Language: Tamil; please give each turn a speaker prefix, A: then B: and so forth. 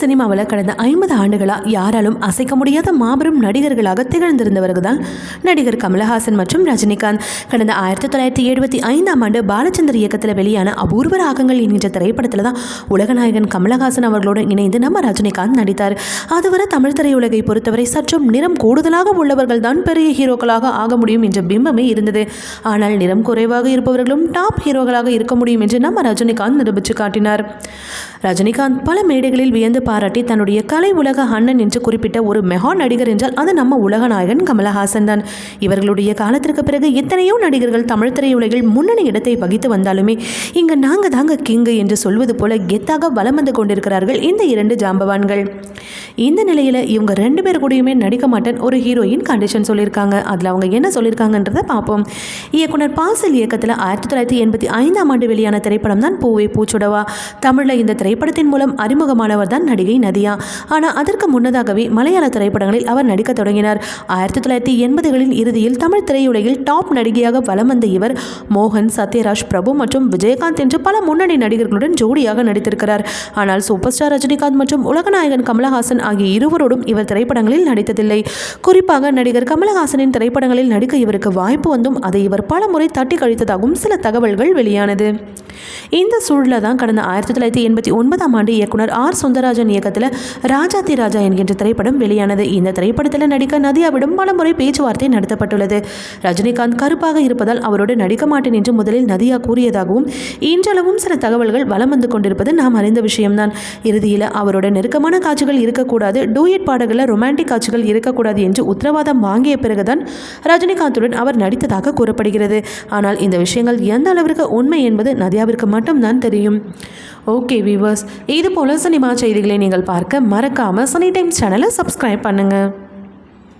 A: சினிமாவில் கடந்த ஐம்பது ஆண்டுகளாக யாராலும் அசைக்க முடியாத மாபெரும் நடிகர்களாக திகழ்ந்திருந்தவர்கள் தான் நடிகர் கமலஹாசன் மற்றும் ரஜினிகாந்த். கடந்த ஆயிரத்தி தொள்ளாயிரத்தி எழுபத்தி ஐந்தாம் ஆண்டு பாலச்சந்தர் இயக்கத்தில் வெளியான அபூர்வ ராகங்கள் என்கின்ற திரைப்படத்தில் தான் உலகநாயகன் கமலஹாசன் அவர்களோடு இணைந்து நம்ம ரஜினிகாந்த் நடித்தார். அதுவரை தமிழ் திரையுலகை பொறுத்தவரை சற்றும் நிறம் கூடுதலாக உள்ளவர்கள் தான் பெரிய ஹீரோக்களாக ஆக முடியும் என்ற பிம்பமே இருந்தது. ஆனால் நிறம் குறைவாக இருப்பவர்களும் டாப் ஹீரோக்களாக இருக்க முடியும் என்று நம்ம ரஜினிகாந்த் நிரூபித்து காட்டினார். ரஜினிகாந்த் பல மேடைகளில் வியந்து பாராட்டி தன்னுடைய கலை உலக அண்ணன் என்று குறிப்பிட்ட ஒரு மெகா நடிகர் என்றால் அது நம்ம உலகநாயகன் கமலஹாசன் தான். இவர்களுடைய காலத்திற்கு பிறகு எத்தனையோ நடிகர்கள் தமிழ் திரையுலகில் முன்னணி இடத்தை வகித்து வந்தாலுமே இங்கு நாங்க தாங்க கிங்கு என்று சொல்வது போல கெத்தாக வலம் வந்து கொண்டிருக்கிறார்கள் இந்த இரண்டு ஜாம்பவான்கள். இந்த நிலையில் இவங்க ரெண்டு பேர் கூடயுமே நடிக்க மாட்டேன் ஒரு ஹீரோயின் கண்டிஷன் சொல்லியிருக்காங்க. அதில் அவங்க என்ன சொல்லியிருக்காங்கன்றத பார்ப்போம். இயக்குனர் பாசல் இயக்கத்தில் ஆயிரத்தி தொள்ளாயிரத்தி எண்பத்தி ஐந்தாம் ஆண்டு வெளியான திரைப்படம் தான் பூவே பூச்சுடவா. தமிழில் இந்த திரைப்படத்தின் மூலம் அறிமுகமானவர் தான் நடிகை நதியா. ஆனால் அதற்கு முன்னதாகவே மலையாள திரைப்படங்களில் அவர் நடிக்க தொடங்கினார். ஆயிரத்தி தொள்ளாயிரத்தி எண்பதுகளின் இறுதியில் தமிழ் திரையுலகில் டாப் நடிகையாக வலம் வந்த இவர் மோகன் சத்யராஜ் பிரபு மற்றும் விஜயகாந்த் என்று பல முன்னணி நடிகர்களுடன் ஜோடியாக நடித்திருக்கிறார். ஆனால் சூப்பர் ஸ்டார் ரஜினிகாந்த் மற்றும் உலகநாயகன் கமலஹாசன் ஆகிய இருவரோடும் இவர் திரைப்படங்களில் நடித்ததில்லை. குறிப்பாக நடிகர் கமலஹாசனின் திரைப்படங்களில் நடிக்க இவருக்கு வாய்ப்பு வந்தும் அதை இவர் பல முறை தட்டி கழித்ததாகவும் சில தகவல்கள் வெளியானது. இந்த சூழலில் தான் கடந்த ஆயிரத்தி தொள்ளாயிரத்தி எண்பத்தி ஒன்பதாம் ஆண்டு இயக்குனர் ஆர். சுந்தரராஜன் இயக்கத்தில் ராஜாதி ராஜா என்கின்ற திரைப்படம் வெளியானது. இந்த திரைப்படத்தில் நடிக்க நதியாவிடம் பலமுறை பேச்சுவார்த்தை நடத்தப்பட்டுள்ளது. ரஜினிகாந்த் கருப்பாக இருப்பதால் அவரோடு நடிக்க மாட்டேன் என்று முதலில் நதியா கூறியதாகவும் இன்றளவும் சில தகவல்கள் வலம் வந்து கொண்டிருப்பது நாம் அறிந்த விஷயம்தான். இறுதியில் அவரோட நெருக்கமான காட்சிகள் இருக்கக்கூடாது டூயட் பாடல்களில் ரொமான்டிக் காட்சிகள் இருக்கக்கூடாது என்று உத்தரவாதம் வாங்கிய பிறகுதான் ரஜினிகாந்துடன் அவர் நடித்ததாக கூறப்படுகிறது. ஆனால் இந்த விஷயங்கள் எந்த அளவிற்கு உண்மை என்பது நதியாவிற்கு மட்டும்தான் தெரியும். ஓகே வியூவர்ஸ் இது போல சினிமா செய்திகளை நீங்கள் பார்க்க மறக்காமல் சனி டைம்ஸ் சேனலை சப்ஸ்கிரைப் பண்ணுங்கள்